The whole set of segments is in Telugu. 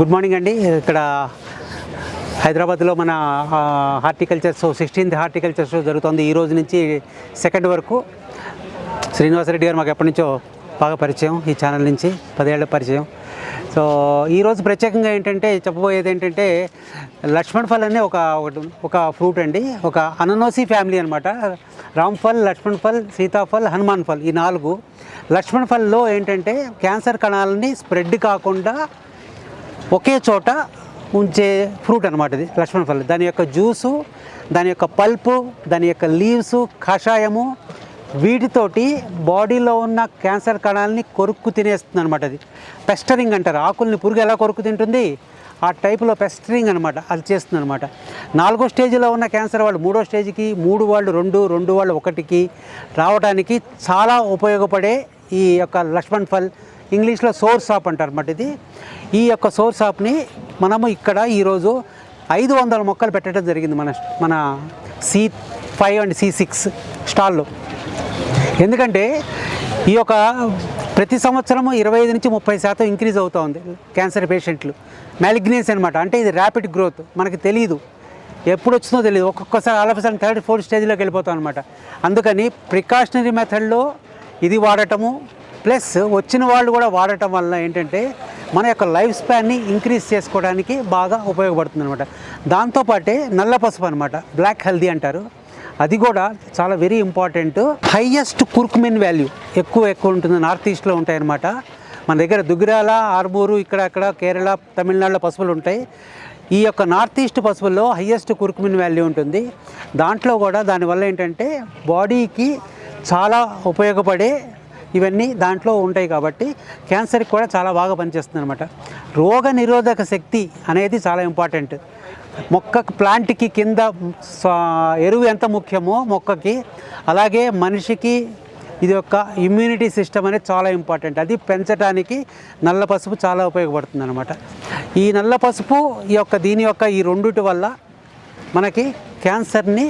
గుడ్ మార్నింగ్ అండి. ఇక్కడ హైదరాబాద్లో మన horticulture show sixteenth horticulture show జరుగుతుంది. ఈ రోజు నుంచి సెకండ్ వరకు శ్రీనివాసరెడ్డి గారు మాకు ఎప్పటి నుంచో బాగా పరిచయం ఈ ఛానల్ నుంచి పదేళ్ళ పరిచయం. సో ఈరోజు ప్రత్యేకంగా ఏంటంటే చెప్పబోయేది ఏంటంటే లక్ష్మణ్ ఫల్ అనే ఒక ఒకటి- ఒక ఫ్రూట్ అండి. ఒక అననోసి ఫ్యామిలీ అనమాట రామ్ ఫల్ లక్ష్మణ్ ఫల్ సీతాఫల్ హనుమాన్ ఫల్ ఈ నాలుగు. లక్ష్మణ్ ఫల్లో ఏంటంటే క్యాన్సర్ కణాలని స్ప్రెడ్ కాకుండా ఒకే చోట ఉంచే ఫ్రూట్ అనమాట ఇది లక్ష్మణ ఫలం దాని యొక్క జ్యూసు దాని యొక్క పల్పు దాని యొక్క లీవ్స్ కషాయము వీటితోటి బాడీలో ఉన్న క్యాన్సర్ కణాలని కొరుక్కు తినేస్తుంది అనమాట అది. పెస్టరింగ్ అంటారు. ఆకుల్ని పురుగు ఎలా కొరుక్కు తింటుంది? ఆ టైపులో పెస్టరింగ్ అనమాట అది చేస్తుంది అనమాట నాలుగో స్టేజ్లో ఉన్న క్యాన్సర్ వాళ్ళు మూడో స్టేజ్కి మూడు వాళ్ళు రెండు రెండు వాళ్ళు ఒకటికి రావడానికి చాలా ఉపయోగపడే ఈ యొక్క లక్ష్మణ్ ఫల్ ఇంగ్లీష్లో సోర్ షాప్ అంటారు అన్నమాట ఇది. ఈ యొక్క సోర్ షాప్ని మనము ఇక్కడ ఈరోజు ఐదు వందల మొక్కలు పెట్టడం జరిగింది మన మన C five and C six స్టాల్లో. ఎందుకంటే ఈ యొక్క ప్రతి సంవత్సరము ఇరవై ఐదు నుంచి ముప్పై శాతం ఇంక్రీజ్ అవుతూ ఉంది క్యాన్సర్ పేషెంట్లు. మ్యాలిగ్నెన్స్ అనమాట అంటే ఇది ర్యాపిడ్ గ్రోత్. మనకి తెలియదు ఎప్పుడు వచ్చిందో తెలియదు ఒక్కొక్కసారి all of sudden third fourth స్టేజ్లోకి వెళ్ళిపోతాం అనమాట అందుకని ప్రికాషనరీ మెథడ్లో ఇది వాడటము ప్లస్ వచ్చిన వాళ్ళు కూడా వాడటం వల్ల ఏంటంటే మన యొక్క లైఫ్ స్పాన్ని ఇంక్రీజ్ చేసుకోవడానికి బాగా ఉపయోగపడుతుంది అనమాట దాంతోపాటే నల్ల పసుపు అనమాట బ్లాక్ హెల్దీ అంటారు. అది కూడా చాలా very important. Highest curcumin value ఎక్కువ ఎక్కువ ఉంటుంది నార్త్ ఈస్ట్లో ఉంటాయన్నమాట. మన దగ్గర దుగ్గిరాల ఆర్మూరు ఇక్కడ అక్కడ కేరళ తమిళనాడులో పసుపులు ఉంటాయి. ఈ యొక్క నార్త్ ఈస్ట్ పసుపుల్లో హయ్యెస్ట్ కుర్కుమిన్ వాల్యూ ఉంటుంది. దాంట్లో కూడా దానివల్ల ఏంటంటే బాడీకి చాలా ఉపయోగపడే ఇవన్నీ దాంట్లో ఉంటాయి కాబట్టి క్యాన్సర్కి కూడా చాలా బాగా పనిచేస్తుంది అనమాట రోగ నిరోధక శక్తి అనేది చాలా ఇంపార్టెంట్ మొక్క ప్లాంట్కి కింద ఎరువు ఎంత ముఖ్యమో మొక్కకి అలాగే మనిషికి ఇది యొక్క ఇమ్యూనిటీ సిస్టమ్ అనేది చాలా ఇంపార్టెంట్ అది పెంచడానికి నల్ల పసుపు చాలా ఉపయోగపడుతుంది అనమాట ఈ నల్ల పసుపు ఈ యొక్క దీని యొక్క ఈ రెండుటి వల్ల మనకి క్యాన్సర్ని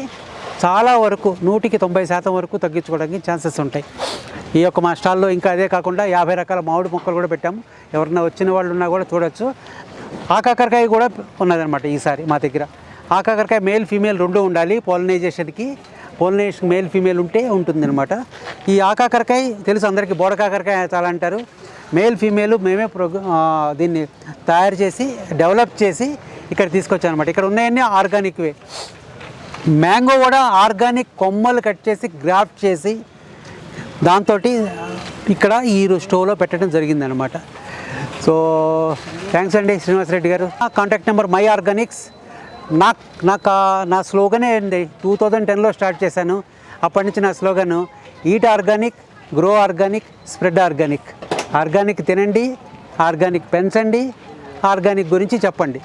చాలా వరకు నూటికి తొంభై శాతం వరకు తగ్గించుకోవడానికి ఛాన్సెస్ ఉంటాయి. ఈ యొక్క మా స్టాల్లో ఇంకా అదే కాకుండా యాభై రకాల మామిడి మొక్కలు కూడా పెట్టాము. ఎవరన్నా వచ్చిన వాళ్ళు ఉన్నా కూడా చూడొచ్చు. ఆకాకరకాయ కూడా ఉన్నదన్నమాట ఈసారి మా దగ్గర. ఆకాకరకాయ మేల్ ఫీమేల్ రెండు ఉండాలి. పాలినైజేషన్కి పాలినైజేషన్ మేల్ ఫీమేల్ ఉంటే ఉంటుందన్నమాట. ఈ ఆకాకరకాయ తెలుసు అందరికీ బోడకాకరకాయ చాలా అంటారు. మేల్ ఫీమేల్ మేమే ప్రోగ్రా దీన్ని తయారు చేసి డెవలప్ చేసి ఇక్కడ తీసుకొచ్చానమాట అనమాట ఇక్కడ ఉన్నాయన్నీ ఆర్గానిక్వే. మ్యాంగో కూడా ఆర్గానిక్ కొమ్మలు కట్ చేసి గ్రాఫ్ట్ చేసి దాంతో ఇక్కడ ఈ స్టోవ్లో పెట్టడం జరిగిందనమాట సో థ్యాంక్స్ అండి శ్రీనివాసరెడ్డి గారు. నా కాంటాక్ట్ నెంబర్ మై ఆర్గానిక్స్. నా నాకు నా స్లోగనే అండి. టూ థౌజండ్ టెన్లో స్టార్ట్ చేశాను. అప్పటి నుంచి నా slogan eat organic grow organic spread organic. Organic తినండి ఆర్గానిక్ పెంచండి ఆర్గానిక్ గురించి చెప్పండి.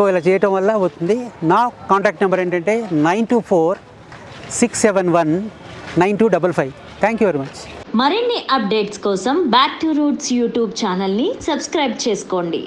సో ఇలా చేయటం వల్ల అవుతుంది. నా కాంటాక్ట్ నెంబర్ ఏంటంటే nine two four six seven one nine two double five. Thank you very much మరిన్ని అప్డేట్స్ కోసం బ్యాక్ టు రూట్స్ యూట్యూబ్ ఛానల్ని సబ్స్క్రైబ్ చేసుకోండి.